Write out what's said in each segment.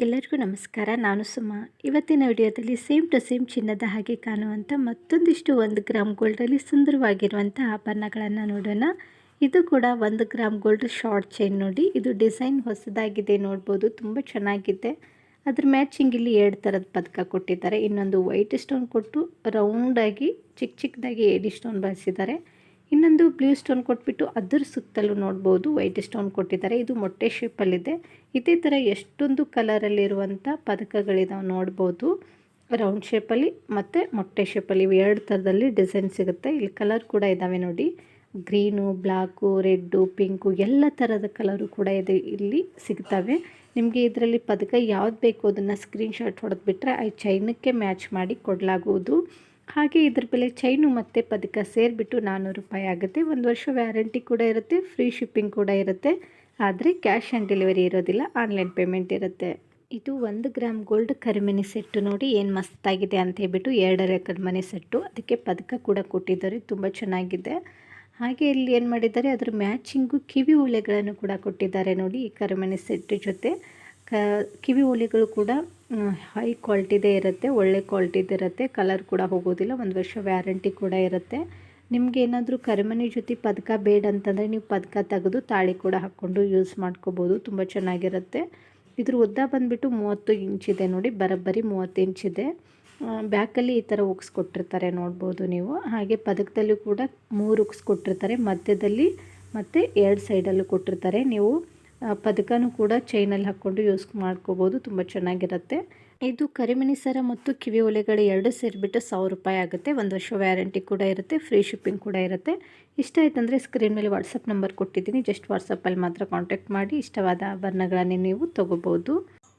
ಎಲ್ಲರಿಗೂ ನಮಸ್ಕಾರ. ನಾನು ಸುಮಾ. ಇವತ್ತಿನ ವಿಡಿಯೋದಲ್ಲಿ ಸೇಮ್ ಟು ಸೇಮ್ ಚಿನ್ನದ ಹಾಗೆ ಕಾಣುವಂಥ ಮತ್ತೊಂದಿಷ್ಟು ಒಂದು ಗ್ರಾಮ್ ಗೋಲ್ಡಲ್ಲಿ ಸುಂದರವಾಗಿರುವಂಥ ಆಭರಣಗಳನ್ನು ನೋಡೋಣ. ಇದು ಕೂಡ ಒಂದು ಗ್ರಾಮ್ ಗೋಲ್ಡ್ ಶಾರ್ಟ್ ಚೈನ್ ನೋಡಿ. ಇದು ಡಿಸೈನ್ ಹೊಸದಾಗಿದೆ ನೋಡ್ಬೋದು. ತುಂಬ ಚೆನ್ನಾಗಿದೆ. ಅದ್ರ ಮ್ಯಾಚಿಂಗ್ ಇಲ್ಲಿ ಎರಡು ಥರದ ಪದಕ ಕೊಟ್ಟಿದ್ದಾರೆ. ಇನ್ನೊಂದು ವೈಟ್ ಸ್ಟೋನ್ ಕೊಟ್ಟು ರೌಂಡಾಗಿ ಚಿಕ್ಕ ಚಿಕ್ಕದಾಗಿ ಏಡಿ ಸ್ಟೋನ್ ಬಳಸಿದ್ದಾರೆ. ಇನ್ನೊಂದು ಬ್ಲೂ ಸ್ಟೋನ್ ಕೊಟ್ಬಿಟ್ಟು ಅದರ ಸುತ್ತಲೂ ನೋಡ್ಬೋದು ವೈಟ್ ಸ್ಟೋನ್ ಕೊಟ್ಟಿದ್ದಾರೆ. ಇದು ಮೊಟ್ಟೆ ಶೇಪಲ್ಲಿದೆ ಇದೇ ಥರ ಎಷ್ಟೊಂದು ಕಲರಲ್ಲಿರುವಂಥ ಪದಕಗಳಿದಾವೆ ನೋಡ್ಬೋದು. ರೌಂಡ್ ಶೇಪಲ್ಲಿ ಮತ್ತು ಮೊಟ್ಟೆ ಶೇಪಲ್ಲಿ ಇವು ಎರಡು ಥರದಲ್ಲಿ ಡಿಸೈನ್ ಸಿಗುತ್ತೆ. ಇಲ್ಲಿ ಕಲರ್ ಕೂಡ ಇದ್ದಾವೆ ನೋಡಿ. ಗ್ರೀನು ಬ್ಲ್ಯಾಕು ರೆಡ್ಡು ಪಿಂಕು ಎಲ್ಲ ಥರದ ಕಲರು ಕೂಡ ಇದೆ ಇಲ್ಲಿ ಸಿಗ್ತವೆ. ನಿಮಗೆ ಇದರಲ್ಲಿ ಪದಕ ಯಾವ್ದು ಬೇಕು ಅದನ್ನು ಸ್ಕ್ರೀನ್ಶಾಟ್ ಹೊಡೆದ್ಬಿಟ್ರೆ ಆ ಚೈನಕ್ಕೆ ಮ್ಯಾಚ್ ಮಾಡಿ ಕೊಡಲಾಗುವುದು. ಹಾಗೆ ಇದ್ರ ಬೆಲೆ ಚೈನು ಮತ್ತು ಪದಕ ಸೇರಿಬಿಟ್ಟು ನಾನ್ನೂರು ರೂಪಾಯಿ ಆಗುತ್ತೆ. ಒಂದು ವರ್ಷ ವ್ಯಾರಂಟಿ ಕೂಡ ಇರುತ್ತೆ, ಫ್ರೀ ಶಿಪ್ಪಿಂಗ್ ಕೂಡ ಇರುತ್ತೆ. ಆದರೆ ಕ್ಯಾಶ್ ಆನ್ ಡೆಲಿವರಿ ಇರೋದಿಲ್ಲ, ಆನ್ಲೈನ್ ಪೇಮೆಂಟ್ ಇರುತ್ತೆ. ಇದು ಒಂದು ಗ್ರಾಮ್ ಗೋಲ್ಡ್ ಕರಿಮಣಿ ಸೆಟ್ಟು ನೋಡಿ ಏನು ಮಸ್ತಾಗಿದೆ ಅಂತ ಹೇಳ್ಬಿಟ್ಟು ಎರಡರ ಕರಿಮಣಿ ಸೆಟ್ಟು. ಅದಕ್ಕೆ ಪದಕ ಕೂಡ ಕೊಟ್ಟಿದ್ದಾರೆ, ತುಂಬ ಚೆನ್ನಾಗಿದೆ. ಹಾಗೆ ಇಲ್ಲಿ ಏನು ಮಾಡಿದ್ದಾರೆ, ಅದ್ರ ಮ್ಯಾಚಿಂಗು ಕಿವಿ ಉಳೆಗಳನ್ನು ಕೂಡ ಕೊಟ್ಟಿದ್ದಾರೆ ನೋಡಿ ಈ ಕರಿಮಣಿ ಸೆಟ್ ಜೊತೆ. ಕ, ಕಿವಿ ಓಲೆಗಳು ಕೂಡ ಹೈ ಕ್ವಾಲಿಟಿದೇ ಇರುತ್ತೆ, ಒಳ್ಳೆ ಕ್ವಾಲಿಟಿದು ಇರುತ್ತೆ ಕಲರ್ ಕೂಡ ಹೋಗೋದಿಲ್ಲ, ಒಂದು ವರ್ಷ ವ್ಯಾರಂಟಿ ಕೂಡ ಇರುತ್ತೆ. ನಿಮ್ಗೆ ಏನಾದರೂ ಕರಿಮಣಿ ಜೊತೆ ಪದಕ ಬೇಡ ಅಂತಂದರೆ ನೀವು ಪದಕ ತೆಗೆದು ತಾಳಿ ಕೂಡ ಹಾಕ್ಕೊಂಡು ಯೂಸ್ ಮಾಡ್ಕೋಬೋದು, ತುಂಬ ಚೆನ್ನಾಗಿರುತ್ತೆ. ಇದ್ರ ಉದ್ದ ಬಂದುಬಿಟ್ಟು ಮೂವತ್ತು ಇಂಚಿದೆ ನೋಡಿ, ಬರೋಬ್ಬರಿ ಮೂವತ್ತು ಇಂಚಿದೆ ಬ್ಯಾಕಲ್ಲಿ ಈ ಥರ ಉಕ್ಸ್ ಕೊಟ್ಟಿರ್ತಾರೆ ನೋಡ್ಬೋದು ನೀವು. ಹಾಗೆ ಪದಕದಲ್ಲೂ ಕೂಡ ಮೂರು ಉಕ್ಸ್ ಕೊಟ್ಟಿರ್ತಾರೆ, ಮಧ್ಯದಲ್ಲಿ ಮತ್ತು ಎರಡು ಸೈಡಲ್ಲೂ ಕೊಟ್ಟಿರ್ತಾರೆ. ನೀವು ಪದಕನೂ ಕೂಡ ಚೈನಲ್ಲಿ ಹಾಕ್ಕೊಂಡು ಯೂಸ್ ಮಾಡ್ಕೋಬೋದು, ತುಂಬ ಚೆನ್ನಾಗಿರುತ್ತೆ. ಇದು ಕರಿಮಣಿ ಸರ ಮತ್ತು ಕಿವಿ ಒಲೆಗಳು ಎರಡು ಸೇರಿಬಿಟ್ಟು ಸಾವಿರ ರೂಪಾಯಿ ಆಗುತ್ತೆ. ಒಂದು ವರ್ಷ ವ್ಯಾರಂಟಿ ಕೂಡ ಇರುತ್ತೆ ಫ್ರೀ ಶಿಪ್ಪಿಂಗ್ ಕೂಡ ಇರುತ್ತೆ. ಇಷ್ಟ ಆಯ್ತಂದರೆ ಸ್ಕ್ರೀನ್ ಮೇಲೆ ವಾಟ್ಸಪ್ ನಂಬರ್ ಕೊಟ್ಟಿದ್ದೀನಿ. ಜಸ್ಟ್ ವಾಟ್ಸಪ್ಪಲ್ಲಿ ಮಾತ್ರ ಕಾಂಟ್ಯಾಕ್ಟ್ ಮಾಡಿ, ಇಷ್ಟವಾದ ಆಭರಣಗಳನ್ನೇ ನೀವು ತೊಗೋಬೋದು.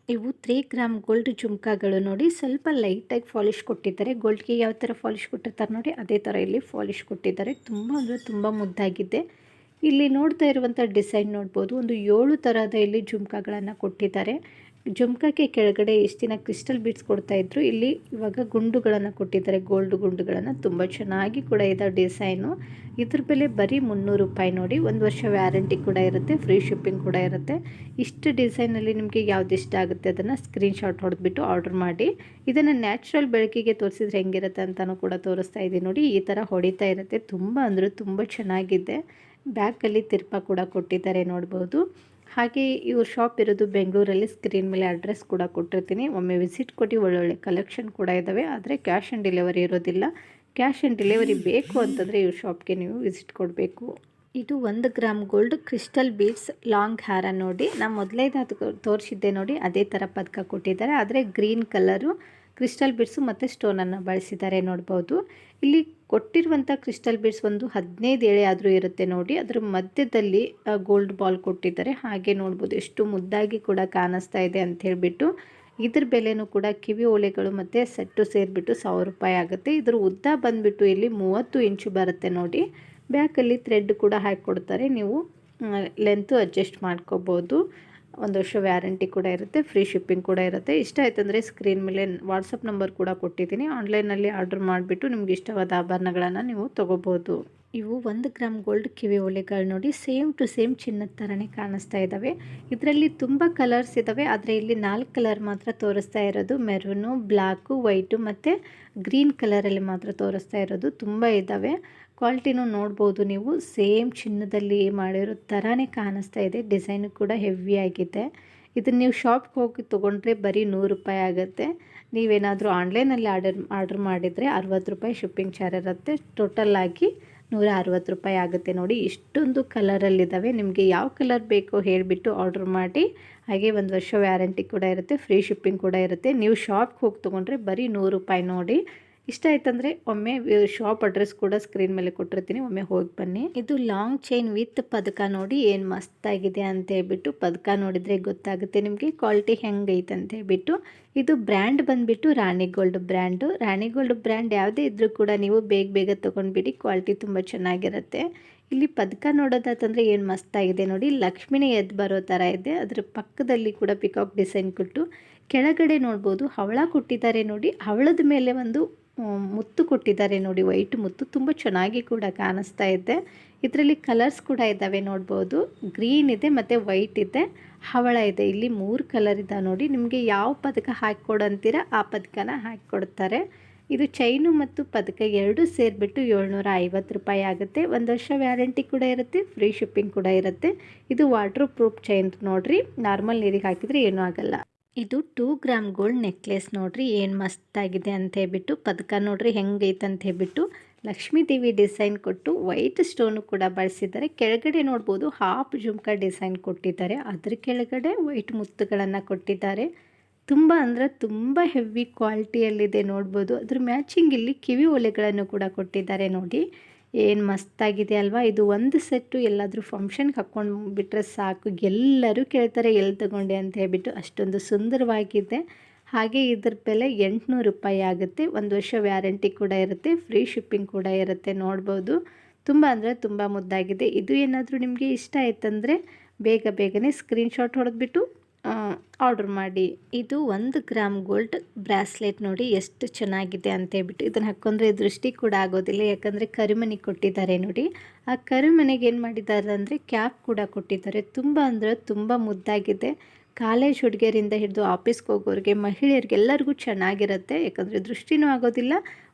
ಇವು ತ್ರೀ ಗ್ರಾಮ್ ಗೋಲ್ಡ್ ಜುಮ್ಕಾಗಳು ನೋಡಿ, ಸ್ವಲ್ಪ ಲೈಟಾಗಿ ಫಾಲಿಶ್ ಕೊಟ್ಟಿದ್ದಾರೆ. ಗೋಲ್ಡ್ಗೆ ಯಾವ ಥರ ಫಾಲಿಶ್ ಕೊಟ್ಟಿರ್ತಾರೆ ನೋಡಿ, ಅದೇ ಥರ ಇಲ್ಲಿ ಫಾಲಿಶ್ ಕೊಟ್ಟಿದ್ದಾರೆ. ತುಂಬ ಅಂದರೆ ತುಂಬ ಮುದ್ದಾಗಿದೆ. ಇಲ್ಲಿ ನೋಡ್ತಾ ಇರುವಂಥ ಡಿಸೈನ್ ನೋಡ್ಬೋದು. ಒಂದು ಏಳು ಥರದ ಇಲ್ಲಿ ಜುಮ್ಕಾಗಳನ್ನು ಕೊಟ್ಟಿದ್ದಾರೆ. ಜುಮ್ಕಾಕ್ಕೆ ಕೆಳಗಡೆ ಎಷ್ಟು ದಿನ ಕ್ರಿಸ್ಟಲ್ ಬೀಡ್ಸ್ ಕೊಡ್ತಾ ಇದ್ರು, ಇಲ್ಲಿ ಇವಾಗ ಗುಂಡುಗಳನ್ನು ಕೊಟ್ಟಿದ್ದಾರೆ. ಗೋಲ್ಡ್ ಗುಂಡುಗಳನ್ನು ತುಂಬ ಚೆನ್ನಾಗಿ ಕೂಡ ಇದೆ ಡಿಸೈನು. ಇದ್ರ ಬೆಲೆ ಬರೀ ಮುನ್ನೂರು ರೂಪಾಯಿ ನೋಡಿ, ಒಂದು ವರ್ಷ ವ್ಯಾರಂಟಿ ಕೂಡ ಇರುತ್ತೆ, ಫ್ರೀ ಶಿಪ್ಪಿಂಗ್ ಕೂಡ ಇರುತ್ತೆ. ಇಷ್ಟು ಡಿಸೈನಲ್ಲಿ ನಿಮಗೆ ಯಾವ್ದು ಇಷ್ಟ ಆಗುತ್ತೆ ಅದನ್ನು ಸ್ಕ್ರೀನ್ಶಾಟ್ ಹೊಡೆದ್ಬಿಟ್ಟು ಆರ್ಡರ್ ಮಾಡಿ. ಇದನ್ನು ನ್ಯಾಚುರಲ್ ಬೆಳಕಿಗೆ ತೋರಿಸಿದ್ರೆ ಹೆಂಗಿರುತ್ತೆ ಅಂತಲೂ ಕೂಡ ತೋರಿಸ್ತಾ ಇದ್ದೀನಿ ನೋಡಿ. ಈ ಥರ ಹೊಡಿತಾ ಇರುತ್ತೆ. ತುಂಬ ಅಂದರೆ ತುಂಬ ಚೆನ್ನಾಗಿದೆ. ಬ್ಯಾಕಲ್ಲಿ ತಿರ್ಪ ಕೂಡ ಕೊಟ್ಟಿದ್ದಾರೆ ನೋಡ್ಬೋದು. ಹಾಗೆ ಇವ್ರ ಶಾಪ್ ಇರೋದು ಬೆಂಗಳೂರಲ್ಲಿ ಸ್ಕ್ರೀನ್ ಮೇಲೆ ಅಡ್ರೆಸ್ ಕೂಡ ಕೊಟ್ಟಿರ್ತೀನಿ. ಒಮ್ಮೆ ವಿಸಿಟ್ ಕೊಟ್ಟು ಒಳ್ಳೊಳ್ಳೆ ಕಲೆಕ್ಷನ್ ಕೂಡ ಇದ್ದಾವೆ ಆದರೆ ಕ್ಯಾಶ್ ಆನ್ ಡೆಲಿವರಿ ಇರೋದಿಲ್ಲ. ಕ್ಯಾಶ್ ಆನ್ ಡೆಲಿವರಿ ಬೇಕು ಅಂತಂದರೆ ಇವ್ರ ಶಾಪ್ಗೆ ನೀವು ವಿಸಿಟ್ ಕೊಡಬೇಕು. ಇದು ಒಂದು gram gold crystal beads long ಹಾರ ನೋಡಿ. ನಾನು ಮೊದಲೇದಾದ ತೋರಿಸಿದ್ದೆ ನೋಡಿ. ಅದೇ ಥರ ಪದಕ ಕೊಟ್ಟಿದ್ದಾರೆ. ಆದರೆ ಗ್ರೀನ್ ಕಲರು ಕ್ರಿಸ್ಟಲ್ ಬಿಡ್ಸು ಮತ್ತು ಸ್ಟೋನನ್ನು ಬಳಸಿದ್ದಾರೆ ನೋಡ್ಬೋದು. ಇಲ್ಲಿ ಕೊಟ್ಟಿರುವಂಥ ಕ್ರಿಸ್ಟಲ್ ಬಿಡ್ಸ್ ಒಂದು ಹದಿನೈದು ಎಳೆ ಆದರೂ ಇರುತ್ತೆ ನೋಡಿ. ಅದರ ಮಧ್ಯದಲ್ಲಿ ಗೋಲ್ಡ್ ಬಾಲ್ ಕೊಟ್ಟಿದ್ದಾರೆ. ಹಾಗೆ ನೋಡ್ಬೋದು ಎಷ್ಟು ಮುದ್ದಾಗಿ ಕೂಡ ಕಾಣಿಸ್ತಾ ಇದೆ ಅಂತ ಹೇಳಿಬಿಟ್ಟು. ಇದ್ರ ಬೆಲೆನೂ ಕೂಡ ಕಿವಿ ಓಲೆಗಳು ಮತ್ತು ಸೆಟ್ಟು ಸೇರಿಬಿಟ್ಟು ಸಾವಿರ ರೂಪಾಯಿ ಆಗುತ್ತೆ. ಇದ್ರ ಉದ್ದ ಬಂದುಬಿಟ್ಟು ಇಲ್ಲಿ ಮೂವತ್ತು ಇಂಚು ಬರುತ್ತೆ ನೋಡಿ. ಬ್ಯಾಕಲ್ಲಿ ಥ್ರೆಡ್ ಕೂಡ ಹಾಕಿಕೊಡ್ತಾರೆ. ನೀವು ಲೆಂತು ಅಡ್ಜಸ್ಟ್ ಮಾಡ್ಕೋಬೋದು. ಒಂದು ವರ್ಷ ವ್ಯಾರಂಟಿ ಕೂಡ ಇರುತ್ತೆ, ಫ್ರೀ ಶಿಪ್ಪಿಂಗ್ ಕೂಡ ಇರುತ್ತೆ. ಇಷ್ಟ ಆಯ್ತಂದರೆ ಸ್ಕ್ರೀನ್ ಮೇಲೆ ವಾಟ್ಸಪ್ ನಂಬರ್ ಕೂಡ ಕೊಟ್ಟಿದ್ದೀನಿ. ಆನ್ಲೈನಲ್ಲಿ ಆರ್ಡರ್ ಮಾಡಿಬಿಟ್ಟು ನಿಮ್ಗೆ ಇಷ್ಟವಾದ ಆಭರಣಗಳನ್ನು ನೀವು ತೊಗೋಬೋದು. ಇವು ಒಂದು ಗ್ರಾಮ್ ಗೋಲ್ಡ್ ಕಿವಿ ಒಲೆಗಳು ನೋಡಿ ಸೇಮ್ ಟು ಸೇಮ್ ಚಿನ್ನದ ಥರನೇ ಕಾಣಿಸ್ತಾ ಇದ್ದಾವೆ ಇದರಲ್ಲಿ ತುಂಬ ಕಲರ್ಸ್ ಇದ್ದಾವೆ ಆದರೆ ಇಲ್ಲಿ ನಾಲ್ಕು ಕಲರ್ ಮಾತ್ರ ತೋರಿಸ್ತಾ ಇರೋದು. ಮೆರೂನು ಬ್ಲ್ಯಾಕು ವೈಟು ಮತ್ತು ಗ್ರೀನ್ ಕಲರಲ್ಲಿ ಮಾತ್ರ ತೋರಿಸ್ತಾ ಇರೋದು. ತುಂಬ ಇದ್ದಾವೆ ಕ್ವಾಲಿಟಿನೂ ನೋಡ್ಬೋದು ನೀವು. ಸೇಮ್ ಚಿನ್ನದಲ್ಲಿ ಮಾಡಿರೋ ಥರನೇ ಕಾಣಿಸ್ತಾ ಇದೆ. ಡಿಸೈನು ಕೂಡ ಹೆವಿ ಆಗಿದೆ. ಇದನ್ನು ನೀವು ಶಾಪ್ಗೆ ಹೋಗಿ ತೊಗೊಂಡ್ರೆ ಬರೀ ನೂರು ರೂಪಾಯಿ ಆಗುತ್ತೆ. ನೀವೇನಾದರೂ ಆನ್ಲೈನಲ್ಲಿ ಆರ್ಡರ್, ಆರ್ಡ್ರ್ ಮಾಡಿದರೆ ಅರವತ್ತು ರೂಪಾಯಿ ಶಿಪ್ಪಿಂಗ್ ಚಾರ್ಜ್ ಇರುತ್ತೆ. ಟೋಟಲ್ಲಾಗಿ ನೂರ ಅರವತ್ತು ರೂಪಾಯಿ ಆಗುತ್ತೆ ನೋಡಿ. ಇಷ್ಟೊಂದು ಕಲರಲ್ಲಿದ್ದಾವೆ. ನಿಮಗೆ ಯಾವ ಕಲರ್ ಬೇಕೋ ಹೇಳಿಬಿಟ್ಟು ಆರ್ಡ್ರ್ ಮಾಡಿ. ಹಾಗೆ ಒಂದು ವರ್ಷ ವ್ಯಾರಂಟಿ ಕೂಡ ಇರುತ್ತೆ. ಫ್ರೀ ಶಿಪ್ಪಿಂಗ್ ಕೂಡ ಇರುತ್ತೆ. ನೀವು ಶಾಪ್ಗೆ ಹೋಗಿ ತೊಗೊಂಡ್ರೆ ಬರೀ ನೂರು ರೂಪಾಯಿ ನೋಡಿ. ಇಷ್ಟ ಆಯ್ತಂದ್ರೆ ಒಮ್ಮೆ ಶಾಪ್ ಅಡ್ರೆಸ್ ಕೂಡ ಸ್ಕ್ರೀನ್ ಮೇಲೆ ಕೊಟ್ಟಿರ್ತೀನಿ. ಒಮ್ಮೆ ಹೋಗಿ ಬನ್ನಿ. ಇದು ಲಾಂಗ್ ಚೈನ್ ವಿತ್ ಪದಕ ನೋಡಿ ಏನು ಮಸ್ತಾಗಿದೆ ಅಂತ ಹೇಳ್ಬಿಟ್ಟು ಪದಕ ನೋಡಿದರೆ ಗೊತ್ತಾಗುತ್ತೆ ನಿಮಗೆ. ಕ್ವಾಲಿಟಿ ಹೆಂಗೈತೆ ಅಂತ ಹೇಳ್ಬಿಟ್ಟು. ಇದು ಬ್ರ್ಯಾಂಡ್ ಬಂದುಬಿಟ್ಟು Rani gold brand Rani gold brand ಯಾವುದೇ ಇದ್ರೂ ಕೂಡ ನೀವು ಬೇಗ ಬೇಗ ತಗೊಂಡ್ಬಿಡಿ. ಕ್ವಾಲಿಟಿ ತುಂಬ ಚೆನ್ನಾಗಿರುತ್ತೆ. ಇಲ್ಲಿ ಪದಕ ನೋಡೋದಾತಂದರೆ ಏನು ಮಸ್ತಾಗಿದೆ ನೋಡಿ. ಲಕ್ಷ್ಮಿನೇ ಎದ್ದು ಬರೋ ಥರ ಇದೆ. ಅದರ ಪಕ್ಕದಲ್ಲಿ ಕೂಡ ಪಿಕಾಕ್ ಡಿಸೈನ್ ಕೊಟ್ಟು ಕೆಳಗಡೆ ನೋಡ್ಬೋದು. ಹವಳ ಕೊಟ್ಟಿದ್ದಾರೆ ನೋಡಿ. ಹವಳದ ಮೇಲೆ ಒಂದು ಮುತ್ತು ಕೊಟ್ಟಿದ್ದಾರೆ ನೋಡಿ ವೈಟ್ ಮುತ್ತು. ತುಂಬ ಚೆನ್ನಾಗಿ ಕೂಡ ಕಾಣಿಸ್ತಾ ಇದೆ. ಇದರಲ್ಲಿ ಕಲರ್ಸ್ ಕೂಡ ಇದ್ದಾವೆ ನೋಡ್ಬೋದು. ಗ್ರೀನ್ ಇದೆ ಮತ್ತು ವೈಟ್ ಇದೆ. ಹವಳ ಇದೆ. ಇಲ್ಲಿ ಮೂರು ಕಲರ್ ಇದೆ ನೋಡಿ. ನಿಮಗೆ ಯಾವ ಪದಕ ಹಾಕಿಕೊಡಂತೀರ ಆ ಪದಕನ ಹಾಕಿಕೊಡ್ತಾರೆ. ಇದು ಚೈನು ಮತ್ತು ಪದಕ ಎರಡೂ ಸೇರಿಬಿಟ್ಟು ಏಳ್ನೂರ ಐವತ್ತು ರೂಪಾಯಿ ಆಗುತ್ತೆ. ಒಂದು ವರ್ಷ ವ್ಯಾರಂಟಿ ಕೂಡ ಇರುತ್ತೆ ಫ್ರೀ ಶಿಪ್ಪಿಂಗ್ ಕೂಡ ಇರುತ್ತೆ. ಇದು ವಾಟರ್ ಪ್ರೂಫ್ ಚೈನ್ ನೋಡಿರಿ. ನಾರ್ಮಲ್ ನೀರಿಗೆ ಹಾಕಿದರೆ ಏನೂ ಆಗಲ್ಲ. ಇದು ಟೂ ಗ್ರಾಮ್ ಗೋಲ್ಡ್ ನೆಕ್ಲೆಸ್ ನೋಡ್ರಿ, ಏನು ಮಸ್ತಾಗಿದೆ ಅಂತ ಹೇಳ್ಬಿಟ್ಟು, ಪದಕ ನೋಡ್ರಿ ಹೆಂಗೈತೆ ಅಂತ ಹೇಳ್ಬಿಟ್ಟು, ಲಕ್ಷ್ಮೀ ದೇವಿ ಡಿಸೈನ್ ಕೊಟ್ಟು ವೈಟ್ ಸ್ಟೋನು ಕೂಡ ಬಳಸಿದ್ದಾರೆ. ಕೆಳಗಡೆ ನೋಡ್ಬೋದು ಹಾಫ್ ಜುಮ್ಕಾ ಡಿಸೈನ್ ಕೊಟ್ಟಿದ್ದಾರೆ. ಅದ್ರ ಕೆಳಗಡೆ ವೈಟ್ ಮುತ್ತುಗಳನ್ನು ಕೊಟ್ಟಿದ್ದಾರೆ. ತುಂಬ ಅಂದರೆ ತುಂಬ ಹೆವಿ ಕ್ವಾಲಿಟಿಯಲ್ಲಿದೆ ನೋಡ್ಬೋದು. ಅದ್ರ ಮ್ಯಾಚಿಂಗ್ ಇಲ್ಲಿ ಕಿವಿ ಒಲೆಗಳನ್ನು ಕೂಡ ಕೊಟ್ಟಿದ್ದಾರೆ ನೋಡಿ. ಏನು ಮಸ್ತಾಗಿದೆ ಅಲ್ವಾ? ಇದು ಒಂದು ಸೆಟ್ಟು ಎಲ್ಲಾದರೂ ಫಂಕ್ಷನ್ಗೆ ಹಾಕ್ಕೊಂಡು ಬಿಟ್ಟರೆ ಸಾಕು. ಎಲ್ಲರೂ ಕೇಳ್ತಾರೆ ಎಲ್ಲಿ ತಗೊಂಡೆ ಅಂತ ಹೇಳ್ಬಿಟ್ಟು ಅಷ್ಟೊಂದು ಸುಂದರವಾಗಿದೆ. ಹಾಗೆ ಇದ್ರ ಬೆಲೆ ಎಂಟುನೂರು ರೂಪಾಯಿ ಆಗುತ್ತೆ. ಒಂದು ವರ್ಷ ವ್ಯಾರಂಟಿ ಕೂಡ ಇರುತ್ತೆ ಫ್ರೀ ಶಿಪ್ಪಿಂಗ್ ಕೂಡ ಇರುತ್ತೆ, ನೋಡ್ಬೋದು. ತುಂಬ ಅಂದರೆ ತುಂಬ ಮುದ್ದಾಗಿದೆ. ಇದು ಏನಾದರೂ ನಿಮಗೆ ಇಷ್ಟ ಆಯ್ತಂದರೆ ಬೇಗ ಬೇಗನೆ ಸ್ಕ್ರೀನ್ಶಾಟ್ ಹೊಡೆದ್ಬಿಟ್ಟು ಆರ್ಡ್ರ್ ಮಾಡಿ. ಇದು ಒಂದು ಗ್ರಾಮ್ ಗೋಲ್ಡ್ ಬ್ರಾಸ್ಲೆಟ್ ನೋಡಿ ಎಷ್ಟು ಚೆನ್ನಾಗಿದೆ ಅಂತ ಹೇಳ್ಬಿಟ್ಟು ಇದನ್ನು ಹಾಕ್ಕೊಂಡ್ರೆ ದೃಷ್ಟಿ ಕೂಡ ಆಗೋದಿಲ್ಲ. ಯಾಕಂದರೆ ಕರಿಮನೆ ಕೊಟ್ಟಿದ್ದಾರೆ ನೋಡಿ. ಆ ಕರಿಮನೆಗೆ ಏನು ಮಾಡಿದ್ದಾರೆ ಅಂದರೆ ಕ್ಯಾಪ್ ಕೂಡ ಕೊಟ್ಟಿದ್ದಾರೆ. ತುಂಬ ಅಂದರೆ ತುಂಬ ಮುದ್ದಾಗಿದೆ. ಕಾಲೇಜ್ ಹುಡುಗಿಯರಿಂದ ಹಿಡಿದು ಆಫೀಸ್ಗೆ ಹೋಗೋರಿಗೆ ಮಹಿಳೆಯರಿಗೆಲ್ಲರಿಗೂ ಚೆನ್ನಾಗಿರುತ್ತೆ. ಯಾಕಂದರೆ ದೃಷ್ಟಿನೂ ಆಗೋದಿಲ್ಲ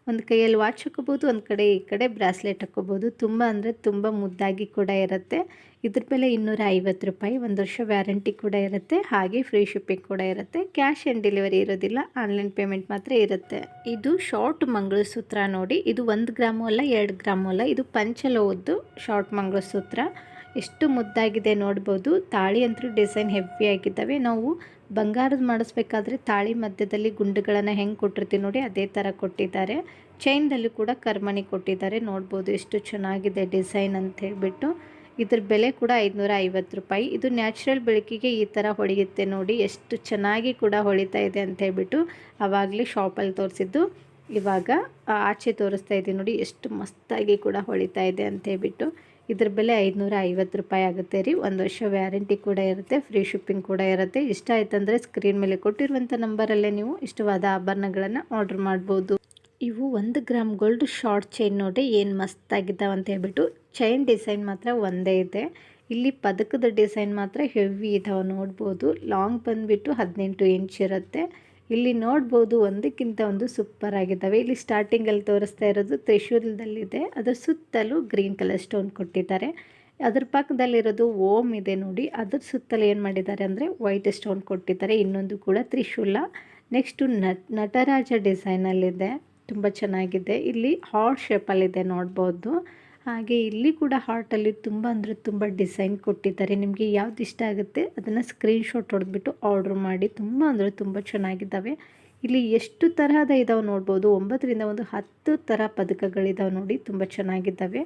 ಒಂದು ಕೈಯಲ್ಲಿ ವಾಚ್ ಹಾಕೋಬೋದು, ಒಂದು ಕಡೆ ಈ ಕಡೆ ಬ್ರಾಸ್ಲೆಟ್ ಹಾಕೋಬೋದು. ತುಂಬ ಅಂದರೆ ತುಂಬ ಮುದ್ದಾಗಿ ಕೂಡ ಇರುತ್ತೆ. ಇದ್ರ ಮೇಲೆ ಇನ್ನೂರ ಐವತ್ತು ರೂಪಾಯಿ ಒಂದು ವರ್ಷ ವ್ಯಾರಂಟಿ ಕೂಡ ಇರುತ್ತೆ. ಹಾಗೆ ಫ್ರೀ ಶಿಪ್ಪಿಂಗ್ ಕೂಡ ಇರುತ್ತೆ. ಕ್ಯಾಶ್ ಆ್ಯಂಡ್ ಡೆಲಿವರಿ ಇರೋದಿಲ್ಲ ಆನ್ಲೈನ್ ಪೇಮೆಂಟ್ ಮಾತ್ರ ಇರುತ್ತೆ. ಇದು ಶಾರ್ಟ್ ಮಂಗಳಸೂತ್ರ ನೋಡಿ. ಇದು ಒಂದು ಗ್ರಾಮು ಅಲ್ಲ, ಎರಡು ಗ್ರಾಮು ಅಲ್ಲ. ಇದು ಪಂಚಲೋಹದ್ದು ಶಾರ್ಟ್ ಮಂಗಳಸೂತ್ರ. ಎಷ್ಟು ಮುದ್ದಾಗಿದೆ ನೋಡ್ಬೋದು. ತಾಳಿ ಅಂತೂ ಡಿಸೈನ್ ಹೆವಿ ಆಗಿದ್ದಾವೆ. ನಾವು ಬಂಗಾರದ ಮಾಡಿಸ್ಬೇಕಾದ್ರೆ ತಾಳಿ ಮಧ್ಯದಲ್ಲಿ ಗುಂಡುಗಳನ್ನು ಹೆಂಗೆ ಕೊಟ್ಟಿರ್ತೀವಿ ನೋಡಿ ಅದೇ ಥರ ಕೊಟ್ಟಿದ್ದಾರೆ. ಚೈನ್ದಲ್ಲಿ ಕೂಡ ಕರ್ಮಣಿ ಕೊಟ್ಟಿದ್ದಾರೆ. ನೋಡ್ಬೋದು ಎಷ್ಟು ಚೆನ್ನಾಗಿದೆ ಡಿಸೈನ್ ಅಂತ ಹೇಳಿಬಿಟ್ಟು. ಇದ್ರ ಬೆಲೆ ಕೂಡ ಐದುನೂರ ಐವತ್ತು ರೂಪಾಯಿ. ಇದು ನ್ಯಾಚುರಲ್ ಬೆಳಕಿಗೆ ಈ ಥರ ಹೊಳೆಯುತ್ತೆ ನೋಡಿ, ಎಷ್ಟು ಚೆನ್ನಾಗಿ ಕೂಡ ಹೊಳಿತಾ ಇದೆ ಅಂತ ಹೇಳ್ಬಿಟ್ಟು ಆವಾಗಲೇ ಶಾಪಲ್ಲಿ ತೋರಿಸಿದ್ದು. ಇವಾಗ ಆಚೆ ತೋರಿಸ್ತಾ ಇದ್ದೀನಿ ನೋಡಿ, ಎಷ್ಟು ಮಸ್ತಾಗಿ ಕೂಡ ಹೊಳಿತಾ ಇದೆ ಅಂತ ಹೇಳ್ಬಿಟ್ಟು. ಇದ್ರ ಬೆಲೆ ಐದುನೂರ ಐವತ್ತು ರೂಪಾಯಿ ಆಗುತ್ತೆ ರೀ. ಒಂದು ವರ್ಷ ವ್ಯಾರಂಟಿ ಕೂಡ ಇರುತ್ತೆ, ಫ್ರೀ ಶಿಪ್ಪಿಂಗ್ ಕೂಡ ಇರುತ್ತೆ. ಇಷ್ಟ ಆಯ್ತಂದರೆ ಸ್ಕ್ರೀನ್ ಮೇಲೆ ಕೊಟ್ಟಿರುವಂಥ ನಂಬರಲ್ಲೇ ನೀವು ಇಷ್ಟವಾದ ಆಭರಣಗಳನ್ನು ಆರ್ಡರ್ ಮಾಡ್ಬೋದು. ಇವು ಒಂದು ಗ್ರಾಮ್ ಗೋಲ್ಡ್ ಶಾರ್ಟ್ ಚೈನ್ ನೋಡಿ ಏನು ಮಸ್ತಾಗಿದ್ದಾವೆ ಅಂತ ಹೇಳ್ಬಿಟ್ಟು ಚೈನ್ ಡಿಸೈನ್ ಮಾತ್ರ ಒಂದೇ ಇದೆ. ಇಲ್ಲಿ ಪದಕದ ಡಿಸೈನ್ ಮಾತ್ರ ಹೆವಿ ಇದಾವೆ ನೋಡ್ಬೋದು. ಲಾಂಗ್ ಬಂದುಬಿಟ್ಟು ಹದಿನೆಂಟು ಇಂಚ್ ಇರುತ್ತೆ. ಇಲ್ಲಿ ನೋಡ್ಬೋದು ಒಂದಕ್ಕಿಂತ ಒಂದು ಸೂಪರ್ ಆಗಿದ್ದಾವೆ. ಇಲ್ಲಿ ಸ್ಟಾರ್ಟಿಂಗಲ್ಲಿ ತೋರಿಸ್ತಾ ಇರೋದು ತ್ರಿಶೂಲದಲ್ಲಿದೆ. ಅದರ ಸುತ್ತಲೂ ಗ್ರೀನ್ ಕಲರ್ ಸ್ಟೋನ್ ಕೊಟ್ಟಿದ್ದಾರೆ. ಅದ್ರ ಪಕ್ಕದಲ್ಲಿರೋದು ಓಮ್ ಇದೆ ನೋಡಿ. ಅದ್ರ ಸುತ್ತಲೂ ಏನು ಮಾಡಿದ್ದಾರೆ ಅಂದರೆ ವೈಟ್ ಸ್ಟೋನ್ ಕೊಟ್ಟಿದ್ದಾರೆ. ಇನ್ನೊಂದು ಕೂಡ ತ್ರಿಶೂಲ. ನೆಕ್ಸ್ಟು ನಟ್, ನಟರಾಜ ಡಿಸೈನಲ್ಲಿದೆ ತುಂಬ ಚೆನ್ನಾಗಿದೆ. ಇಲ್ಲಿ ಹಾರ್ಟ್ ಶೇಪಲ್ಲಿದೆ ನೋಡ್ಬೋದು. ಹಾಗೆ ಇಲ್ಲಿ ಕೂಡ ಹಾರ್ಟಲ್ಲಿ ತುಂಬ ಅಂದರೆ ತುಂಬ ಡಿಸೈನ್ ಕೊಟ್ಟಿದ್ದಾರೆ. ನಿಮಗೆ ಯಾವ್ದು ಇಷ್ಟ ಆಗುತ್ತೆ ಅದನ್ನು ಸ್ಕ್ರೀನ್ಶಾಟ್ ಹೊಡೆದ್ಬಿಟ್ಟು ಆರ್ಡ್ರ್ ಮಾಡಿ. ತುಂಬ ಅಂದರೆ ತುಂಬ ಚೆನ್ನಾಗಿದ್ದಾವೆ. ಇಲ್ಲಿ ಎಷ್ಟು ತರಹದ ಇದಾವೆ ನೋಡ್ಬೋದು. ಒಂಬತ್ತರಿಂದ ಒಂದು ಹತ್ತು ಥರ ಪದಕಗಳಿದಾವೆ ನೋಡಿ. ತುಂಬ ಚೆನ್ನಾಗಿದ್ದಾವೆ.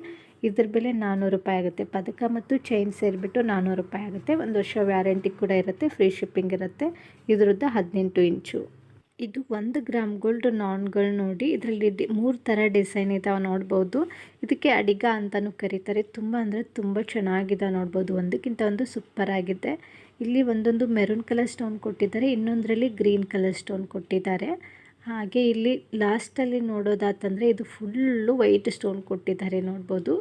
ಇದ್ರ ಬೆಲೆ ನಾನ್ನೂರು ರೂಪಾಯಿ ಆಗುತ್ತೆ. ಪದಕ ಮತ್ತು ಚೈನ್ ಸೇರಿಬಿಟ್ಟು ನಾನ್ನೂರು ರೂಪಾಯಿ ಆಗುತ್ತೆ. ಒಂದು ವರ್ಷ ವ್ಯಾರಂಟಿ ಕೂಡ ಇರುತ್ತೆ. ಫ್ರೀ ಶಿಪ್ಪಿಂಗ್ ಇರುತ್ತೆ. ಇದ್ರದ್ದು ಹದಿನೆಂಟು ಇಂಚು. ಇದು ಒಂದು ಗ್ರಾಮ್ ಗೋಲ್ಡ್ ನಾನ್ಗಳು ನೋಡಿ. ಇದರಲ್ಲಿ ಮೂರು ಥರ ಡಿಸೈನ್ ಇದ್ದಾವೆ ನೋಡ್ಬೋದು. ಇದಕ್ಕೆ ಅಡಿಗ ಅಂತಲೂ ಕರೀತಾರೆ. ತುಂಬ ಅಂದರೆ ತುಂಬ ಚೆನ್ನಾಗಿದೆ ನೋಡ್ಬೋದು. ಒಂದಕ್ಕಿಂತ ಒಂದು ಸೂಪರ್ ಆಗಿದೆ. ಇಲ್ಲಿ ಒಂದೊಂದು ಮೆರೂನ್ ಕಲರ್ ಸ್ಟೋನ್ ಕೊಟ್ಟಿದ್ದಾರೆ. ಇನ್ನೊಂದರಲ್ಲಿ ಗ್ರೀನ್ ಕಲರ್ ಸ್ಟೋನ್ ಕೊಟ್ಟಿದ್ದಾರೆ. ಹಾಗೆ ಇಲ್ಲಿ ಲಾಸ್ಟಲ್ಲಿ ನೋಡೋದಾತಂದರೆ ಇದು ಫುಲ್ಲು ವೈಟ್ ಸ್ಟೋನ್ ಕೊಟ್ಟಿದ್ದಾರೆ ನೋಡ್ಬೋದು.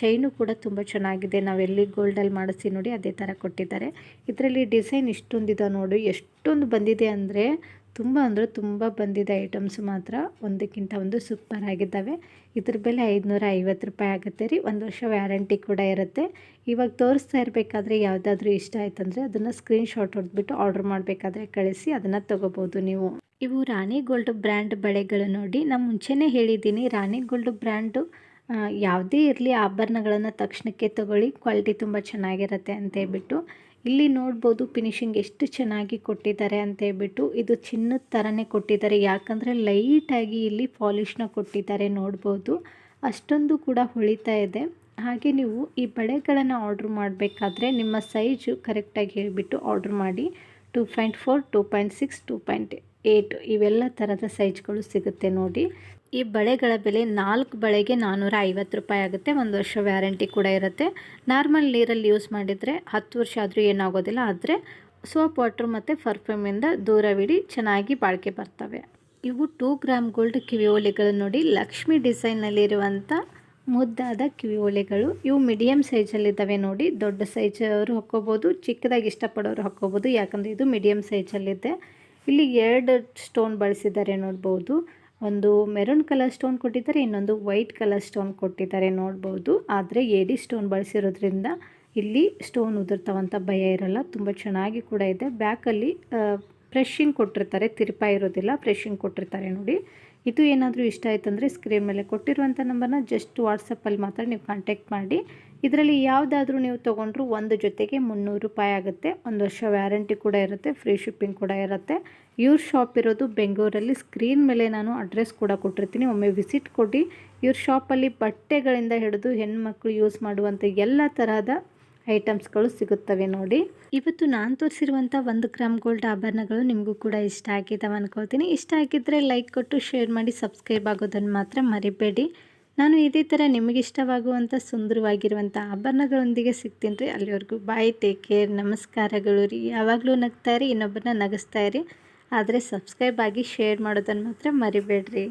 ಚೈನು ಕೂಡ ತುಂಬ ಚೆನ್ನಾಗಿದೆ. ನಾವೆಲ್ಲಿ ಗೋಲ್ಡಲ್ಲಿ ಮಾಡಿಸಿ ನೋಡಿ ಅದೇ ಥರ ಕೊಟ್ಟಿದ್ದಾರೆ. ಇದರಲ್ಲಿ ಡಿಸೈನ್ ಇಷ್ಟೊಂದಿದೆ ನೋಡಿ. ಎಷ್ಟೊಂದು ಬಂದಿದೆ ಅಂದರೆ ತುಂಬ ಅಂದರೆ ತುಂಬ ಬಂದಿದೆ ಐಟಮ್ಸ್ ಮಾತ್ರ ಒಂದಕ್ಕಿಂತ ಒಂದು ಸೂಪರ್ ಆಗಿದ್ದಾವೆ. ಇದ್ರ ಬೆಲೆ ಐದುನೂರ ಐವತ್ತು ರೂಪಾಯಿ ಆಗುತ್ತೆ ರೀ. ಒಂದು ವರ್ಷ ವ್ಯಾರಂಟಿ ಕೂಡ ಇರುತ್ತೆ. ಇವಾಗ ತೋರಿಸ್ತಾ ಇರಬೇಕಾದ್ರೆ ಯಾವುದಾದ್ರೂ ಇಷ್ಟ ಆಯ್ತಂದರೆ ಅದನ್ನು ಸ್ಕ್ರೀನ್ಶಾಟ್ ಹೊಡೆದ್ಬಿಟ್ಟು ಆರ್ಡ್ರ್ ಮಾಡಬೇಕಾದ್ರೆ ಕಳಿಸಿ, ಅದನ್ನು ತೊಗೋಬೋದು ನೀವು. ಇವು ರಾಣಿ ಗೋಲ್ಡ್ ಬ್ರ್ಯಾಂಡ್ ಬಳೆಗಳು ನೋಡಿ. ನಾನು ಮುಂಚೆನೇ ಹೇಳಿದ್ದೀನಿ, ರಾಣಿ ಗೋಲ್ಡ್ ಬ್ರ್ಯಾಂಡು ಯಾವುದೇ ಇರಲಿ ಆಭರಣಗಳನ್ನು ತಕ್ಷಣಕ್ಕೆ ತಗೊಳ್ಳಿ. ಕ್ವಾಲಿಟಿ ತುಂಬ ಚೆನ್ನಾಗಿರುತ್ತೆ ಅಂತ ಹೇಳ್ಬಿಟ್ಟು ಇಲ್ಲಿ ನೋಡ್ಬೋದು ಫಿನಿಶಿಂಗ್ ಎಷ್ಟು ಚೆನ್ನಾಗಿ ಕೊಟ್ಟಿದ್ದಾರೆ ಅಂತ ಹೇಳ್ಬಿಟ್ಟು ಇದು ಚಿನ್ನದ ಥರನೇ ಕೊಟ್ಟಿದ್ದಾರೆ. ಯಾಕಂದರೆ ಲೈಟಾಗಿ ಇಲ್ಲಿ ಪಾಲಿಷ್ನ ಕೊಟ್ಟಿದ್ದಾರೆ ನೋಡ್ಬೋದು. ಅಷ್ಟೊಂದು ಕೂಡ ಹೊಳಿತಾ ಇದೆ. ಹಾಗೆ ನೀವು ಈ ಬಳೆಗಳನ್ನು ಆರ್ಡ್ರ್ ಮಾಡಬೇಕಾದ್ರೆ ನಿಮ್ಮ ಸೈಜು ಕರೆಕ್ಟಾಗಿ ಹೇಳಿಬಿಟ್ಟು ಆರ್ಡ್ರ್ ಮಾಡಿ. Two point four two point six two point eight ಇವೆಲ್ಲ ಥರದ ಸೈಜ್ಗಳು ಸಿಗುತ್ತೆ ನೋಡಿ. ಈ ಬಳೆಗಳ ಬೆಲೆ ನಾಲ್ಕು ಬಳೆಗೆ ನಾನ್ನೂರ ಐವತ್ತು ರೂಪಾಯಿ ಆಗುತ್ತೆ. ಒಂದು ವರ್ಷ ವ್ಯಾರಂಟಿ ಕೂಡ ಇರುತ್ತೆ. ನಾರ್ಮಲ್ ನೀರಲ್ಲಿ ಯೂಸ್ ಮಾಡಿದರೆ ಹತ್ತು ವರ್ಷ ಆದರೂ ಏನಾಗೋದಿಲ್ಲ. ಆದರೆ ಸೋಪ್, ವಾಟ್ರ್ ಮತ್ತು ಪರ್ಫ್ಯೂಮಿಂದ ದೂರವಿಡಿ, ಚೆನ್ನಾಗಿ ಬಾಳಿಕೆ ಬರ್ತವೆ. ಇವು ಟೂ ಗ್ರಾಮ್ ಗೋಲ್ಡ್ ಕಿವಿ ಓಲೆಗಳು ನೋಡಿ. ಲಕ್ಷ್ಮಿ ಡಿಸೈನಲ್ಲಿರುವಂಥ ಮುದ್ದಾದ ಕಿವಿಯೋಲೆಗಳು ಇವು ಮೀಡಿಯಮ್ ಸೈಜಲ್ಲಿದ್ದಾವೆ ನೋಡಿ. ದೊಡ್ಡ ಸೈಜ್ ಅವರು ಹಾಕ್ಕೋಬೋದು. ಚಿಕ್ಕದಾಗಿ ಇಷ್ಟಪಡೋರು ಹಾಕ್ಕೋಬೋದು. ಯಾಕಂದರೆ ಇದು ಮೀಡಿಯಮ್ ಸೈಜಲ್ಲಿದೆ. ಇಲ್ಲಿ ಎರಡು ಸ್ಟೋನ್ ಬಳಸಿದ್ದಾರೆ ನೋಡ್ಬೋದು. ಒಂದು ಮೆರೂನ್ ಕಲರ್ ಸ್ಟೋನ್ ಕೊಟ್ಟಿದ್ದಾರೆ, ಇನ್ನೊಂದು ವೈಟ್ ಕಲರ್ ಸ್ಟೋನ್ ಕೊಟ್ಟಿದ್ದಾರೆ ನೋಡ್ಬೋದು. ಆದರೆ ಏಡಿ ಸ್ಟೋನ್ ಬಳಸಿರೋದ್ರಿಂದ ಇಲ್ಲಿ ಸ್ಟೋನ್ ಉದುರ್ತಾವಂಥ ಭಯ ಇರಲ್ಲ, ತುಂಬ ಚೆನ್ನಾಗಿ ಕೂಡ ಇದೆ. ಬ್ಯಾಕಲ್ಲಿ ಫ್ರೆಶಿಂಗ್ ಕೊಟ್ಟಿರ್ತಾರೆ, ತಿರುಪ ಇರೋದಿಲ್ಲ, ಫ್ರೆಶಿಂಗ್ ಕೊಟ್ಟಿರ್ತಾರೆ ನೋಡಿ. ಇದು ಏನಾದರೂ ಇಷ್ಟ ಆಯ್ತಂದರೆ ಸ್ಕ್ರೀನ್ ಮೇಲೆ ಕೊಟ್ಟಿರುವಂಥ ನಂಬರ್ನ ಜಸ್ಟ್ ವಾಟ್ಸಪ್ಪಲ್ಲಿ ಮಾತ್ರ ನೀವು ಕಾಂಟ್ಯಾಕ್ಟ್ ಮಾಡಿ. ಇದರಲ್ಲಿ ಯಾವುದಾದ್ರೂ ನೀವು ತೊಗೊಂಡ್ರು ಒಂದು ಜೊತೆಗೆ ಮುನ್ನೂರು ರೂಪಾಯಿ ಆಗುತ್ತೆ. ಒಂದು ವರ್ಷ ವ್ಯಾರಂಟಿ ಕೂಡ ಇರುತ್ತೆ ಫ್ರೀ ಶಿಪ್ಪಿಂಗ್ ಕೂಡ ಇರುತ್ತೆ. ಇವ್ರ ಶಾಪ್ ಇರೋದು ಬೆಂಗಳೂರಲ್ಲಿ. ಸ್ಕ್ರೀನ್ ಮೇಲೆ ನಾನು ಅಡ್ರೆಸ್ ಕೂಡ ಕೊಟ್ಟಿರ್ತೀನಿ. ಒಮ್ಮೆ ವಿಸಿಟ್ ಕೊಡಿ. ಇವ್ರ ಶಾಪಲ್ಲಿ ಬಟ್ಟೆಗಳಿಂದ ಹಿಡಿದು ಹೆಣ್ಮಕ್ಳು ಯೂಸ್ ಮಾಡುವಂಥ ಎಲ್ಲ ತರಹದ ಐಟಮ್ಸ್ಗಳು ಸಿಗುತ್ತವೆ ನೋಡಿ. ಇವತ್ತು ನಾನು ತೋರಿಸಿರುವಂಥ ಒಂದು ಗ್ರಾಮ್ ಗೋಲ್ಡ್ ಆಭರಣಗಳು ನಿಮಗೂ ಕೂಡ ಇಷ್ಟ ಆಗಿದ್ದಾವೆ ಅನ್ಕೊಳ್ತೀನಿ. ಇಷ್ಟ ಆಗಿದ್ದರೆ ಲೈಕ್ ಕೊಟ್ಟು, ಶೇರ್ ಮಾಡಿ, ಸಬ್ಸ್ಕ್ರೈಬ್ ಆಗೋದನ್ನು ಮಾತ್ರ ಮರಿಬೇಡಿ. ನಾನು ಇದೇ ಥರ ನಿಮಗಿಷ್ಟವಾಗುವಂಥ ಸುಂದರವಾಗಿರುವಂಥ ಆಭರಣಗಳೊಂದಿಗೆ ಸಿಗ್ತೀನಿ ರೀ. ಅಲ್ಲಿವರೆಗೂ ಬಾಯ್, ಟೇಕ್ ಕೇರ್, ನಮಸ್ಕಾರಗಳು ರೀ. ಯಾವಾಗಲೂ ನಗ್ತಾ ಇರಿ, ಇನ್ನೊಬ್ಬರನ್ನ ನಗಿಸ್ತಾ ಇರಿ. ಆದರೆ ಸಬ್ಸ್ಕ್ರೈಬ್ ಆಗಿ, ಶೇರ್ ಮಾಡೋದನ್ನು ಮಾತ್ರ ಮರಿಬೇಡ್ರಿ.